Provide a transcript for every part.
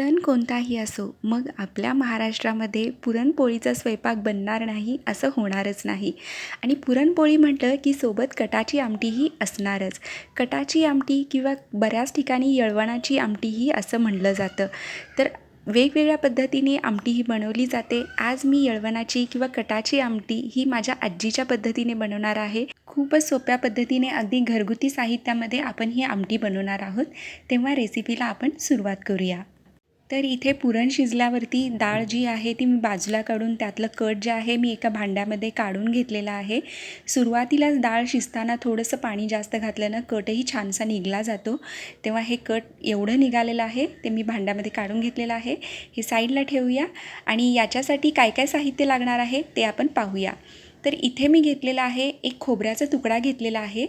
सण कोणताही असो मग आपल्या महाराष्ट्रामध्ये पुरणपोळीचा स्वयंपाक बनणार नाही असं होणारच नाही. आणि पुरणपोळी म्हटलं की सोबत कटाची आमटीही असणारच. कटाची आमटी किंवा बऱ्याच ठिकाणी यळवणाची आमटीही असं म्हणलं जातं. तर वेगवेगळ्या पद्धतीने आमटी ही बनवली जाते. आज मी यळवणाची किंवा कटाची आमटी ही माझ्या आजीच्या पद्धतीने बनवणार आहे. खूपच सोप्या पद्धतीने अगदी घरगुती साहित्यामध्ये आपण ही आमटी बनवणार आहोत. तेव्हा रेसिपीला आपण सुरुवात करूया. तर इथे पुरण शिजल्यावरती डाळ जी आहे ती मी बाजूला काढून त्यातलं कट जे आहे मी एका भांड्यामध्ये काढून घेतलेलं आहे. सुरुवातीलाच डाळ शिजताना थोडंसं पाणी जास्त घातल्यानं कटही छानसा निघला जातो. तेव्हा हे कट एवढं निघालेलं आहे ते मी भांड्यामध्ये काढून घेतलेलं आहे. हे साईडला ठेवूया आणि याच्यासाठी काय काय साहित्य लागणार आहे ते आपण पाहूया. तर इथे मी घेतलेला आहे एक खोबऱ्याचा तुकडा घेतलेला आहे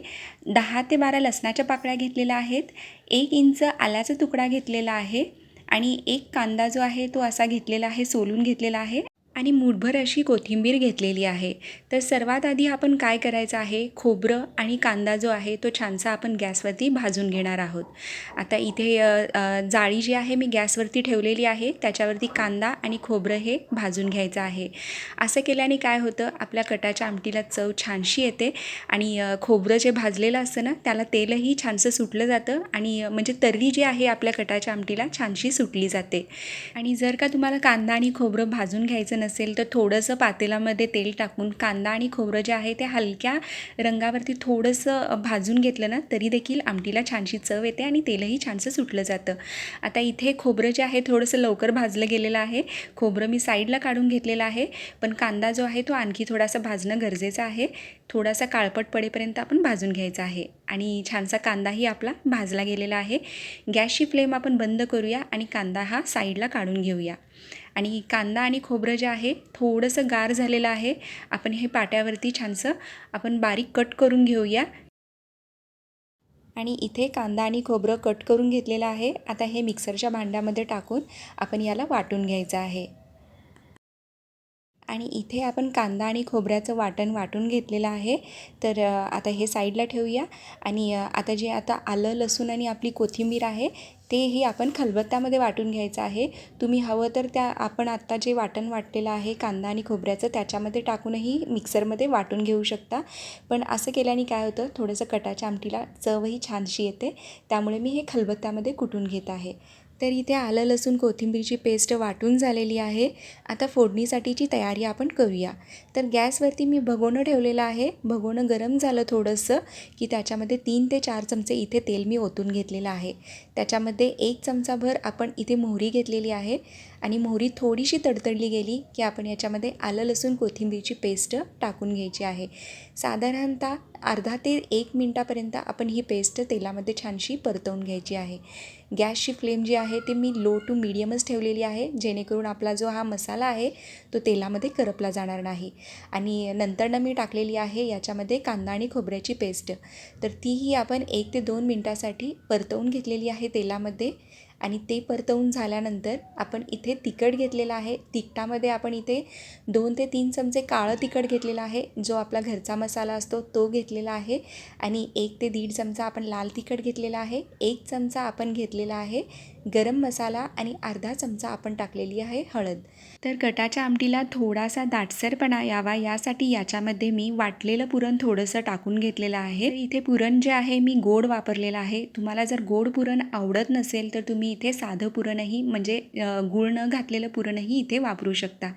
दहा ते बारा लसणाच्या पाकळ्या घेतलेल्या आहेत एक इंच आल्याचा तुकडा घेतलेला आहे आणि एक कांदा जो आहे तो असा घेतलेला आहे सोलून घेतलेला आहे. आणि मूठभर अशी कोथिंबीर घेतलेली आहे. तर सर्वात आधी आपण काय करायचं आहे? खोबरं आणि कांदा जो आहे तो छानसा आपण गॅसवरती भाजून घेणार आहोत. आता इथे जाळी जी आहे मी गॅसवरती ठेवलेली आहे. त्याच्यावरती कांदा आणि खोबरं हे भाजून घ्यायचं आहे. असं केल्याने काय होतं? आपल्या कटाच्या आमटीला चव छानशी येते आणि खोबरं जे भाजलेलं असतं ना त्याला तेलही छानसं सुटलं जातं आणि म्हणजे तर्री जी आहे आपल्या कटाच्या आमटीला छानशी सुटली जाते. आणि जर का तुम्हाला कांदा आणि खोबरं भाजून घ्यायचं नसेल तर थोडंसं पातेलामध्ये तेल टाकून कांदा आणि खोबरं जे आहे ते हलक्या रंगावरती थोडंसं भाजून घेतलं ना तरी देखील आमटीला छानशी चव येते आणि तेलही छानसं सुटलं जातं. आता इथे खोबरं जे आहे थोडंसं लवकर भाजलं गेलेलं आहे. खोबरं मी साईडला काढून घेतलेलं आहे पण कांदा जो आहे तो आणखी थोडासा भाजणं गरजेचं आहे. थोडासा काळपट पडेपर्यंत आपण भाजून घ्यायचा आहे आणि छानसा कांदाही आपला भाजला गेलेला आहे. गॅसची फ्लेम आपण बंद करूया आणि कांदा हा साईडला काढून घेऊया. आणि कांदा आणि खोबरं जे आहे थोडंसं गार झालेलं आहे. आपण हे पाट्यावरती छानसं आपण बारीक कट करून घेऊया. आणि इथे कांदा आणि खोबरं कट करून घेतलेलं आहे. आता हे मिक्सरच्या भांड्यामध्ये टाकून आपण याला वाटून घ्यायचं आहे. आणि इथे आपण कांदा आणि खोबऱ्याचं वाटण वाटून घेतलेलं आहे. तर आता हे साईडला ठेवूया. आणि आता जे आता आलं लसूण आणि आपली कोथिंबीर आहे तेही आपण खलबत्त्यामध्ये वाटून घ्यायचं आहे. तुम्ही हवं तर त्या आपण आत्ता जे वाटण वाटलेलं आहे कांदा आणि खोबऱ्याचं त्याच्यामध्ये टाकूनही मिक्सरमध्ये वाटून घेऊ शकता. पण असं केल्याने काय होतं थोडंसं कटाच्या आमटीला चवही छानशी येते. त्यामुळे मी हे खलबत्त्यामध्ये कुटून घेत आहे. तर इथे आलं लसूण कोथिंबीरची पेस्ट वाटून झालेली आहे. आता फोडणीसाठीची तयारी आपण करूया. तर गॅसवरती मी भगोणं ठेवलेलं आहे. भगोणं गरम झालं थोडंसं की त्याच्यामध्ये तीन ते चार चमचे इथे तेल मी ओतून घेतलेलं आहे. त्याच्यामध्ये एक चमचाभर आपण इथे मोहरी घेतलेली आहे. आणि मोहरी थोडीशी तडतडली गेली की आपण याच्यामध्ये आलं लसूण कोथिंबीरची पेस्ट टाकून घ्यायची आहे. साधारणतः अर्धा ते एक मिनटापर्यंत आपण ही पेस्ट तेलामध्ये छानशी परतवून घ्यायची आहे. गॅसची फ्लेम जी आहे ती मी लो टू मिडियमच ठेवलेली आहे जेणेकरून आपला जो हा मसाला आहे तो तेलामध्ये करपला जाणार नाही. आणि नंतरनं मी टाकलेली आहे याच्यामध्ये कांदा आणि खोबऱ्याची पेस्ट. तर तीही आपण एक ते दोन मिनटासाठी परतवून घेतलेली आहे तेलामध्ये. आणि ते परतवून झाल्यानंतर आपण इथे तिखट घेतलेलं आहे. तिखटामध्ये आपण इथे दोन ते तीन चमचे काळं तिखट घेतलेलं आहे. जो आपला घरचा मसाला असतो तो घेतलेला आहे. आणि एक ते दीड चमचा आपण लाल तिखट घेतलेला आहे. एक चमचा आपण घेतलेला आहे. गरम मसाला आणि अर्धा चमचा आपण टाकलेली आहे हळद. तर गटाच्या आमटीला थोडासा दाटसरपणा यावा यासाठी याच्यामध्ये मी वाटलेलं पुरण थोडंसं टाकून घेतलेलं आहे. इथे पुरण जे आहे मी गोड वापरलेलं आहे. तुम्हाला जर गोड पुरण आवडत नसेल तर तुम्ही इथे साधं पुरणही म्हणजे गूळ न घातलेलं पुरणही इथे वापरू शकता.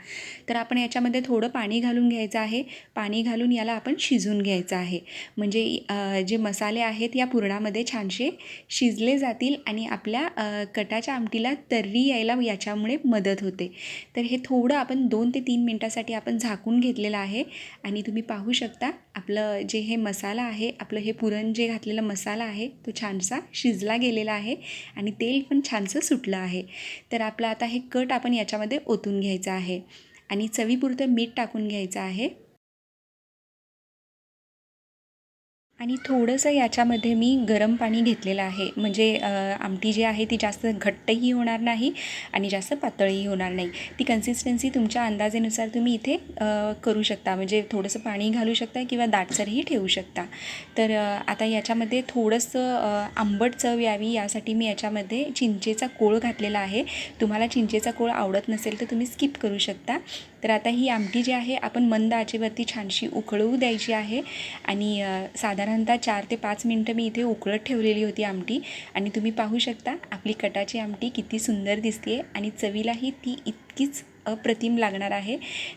तर आपण याच्यामध्ये थोडं पाणी घालून घ्यायचं आहे. पाणी घालून याला आपण शिजून घ्यायचं आहे. म्हणजे जे मसाले आहेत या पुरणामध्ये छानसे शिजले जातील आणि आपल्या कटाच्या आमटीला तर्री यायला याच्यामुळे मदत होते. तर हे थोडं आपण दोन ते तीन मिनटासाठी आपण झाकून घेतलेलं आहे. आणि तुम्ही पाहू शकता आपलं जे हे मसाला आहे आपलं हे पुरण जे घातलेलं मसाला आहे तो छानसा शिजला गेलेला आहे आणि तेल पण छानसं सुटलं आहे. तर आपलं आता हे कट आपण याच्यामध्ये ओतून घ्यायचं आहे. आणि चवीपुरतं मीठ टाकून घ्यायचं आहे. आणि थोडंसं याच्यामध्ये मी गरम पाणी घेतलेलं आहे. म्हणजे आमटी जी आहे ती जास्त घट्टही होणार नाही आणि जास्त पातळही होणार नाही. ती कन्सिस्टन्सी तुमच्या अंदाजेनुसार तुम्ही इथे करू शकता. म्हणजे थोडंसं पाणी घालू शकता किंवा दाटसरही ठेवू शकता. तर आता याच्यामध्ये थोडंसं आंबट चव यावी यासाठी मी याच्यामध्ये चिंचेचा कोळ घातलेला आहे. तुम्हाला चिंचेचा कोळ आवडत नसेल तर तुम्ही स्किप करू शकता. तर आता ही आमटी जी आहे आपण मंद आचेवरती छानशी उकळवू द्यायची आहे. आणि साधारण साधारणतः चार ते पाच मिनटं मी इथे उकळत ठेवलेली होती आमटी. आणि तुम्ही पाहू शकता आपली कटाची आमटी किती सुंदर दिसते आणि चवीलाही ती इतकीच अप्रतिम लागणार आहे.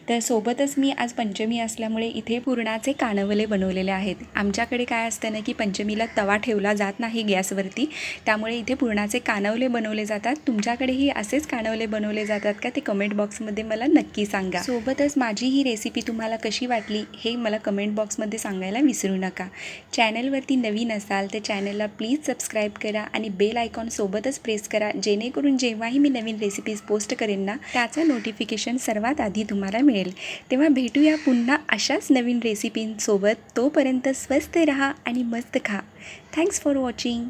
तर सोबतच मी आज पंचमी असल्यामुळे इथे पुरणाचे कानवले बनवलेले आहेत. आमच्याकडे काय असतं ना की पंचमीला तवा ठेवला जात नाही गॅसवरती. त्यामुळे इथे पुरणाचे कानवले बनवले जातात. तुमच्याकडेही असेच कानवले बनवले जातात का ते कमेंट बॉक्समध्ये मला नक्की सांगा. सोबतच माझी ही रेसिपी तुम्हाला कशी वाटली हे मला कमेंट बॉक्समध्ये सांगायला विसरू नका. चॅनलवरती नवीन असाल तर चॅनलला प्लीज सबस्क्राईब करा आणि बेल आयकॉन सोबतच प्रेस करा. जेणेकरून जेव्हाही मी नवीन रेसिपीज पोस्ट करेन ना त्याचं नोटिफिकेशन सर्वात आधी तुम्हाला मिळेल. तेव्हा भेटूया पुन्हा अशाच नवीन रेसिपींसोबत तोपर्यंत स्वस्त रहा आणि मस्त खा. Thanks for watching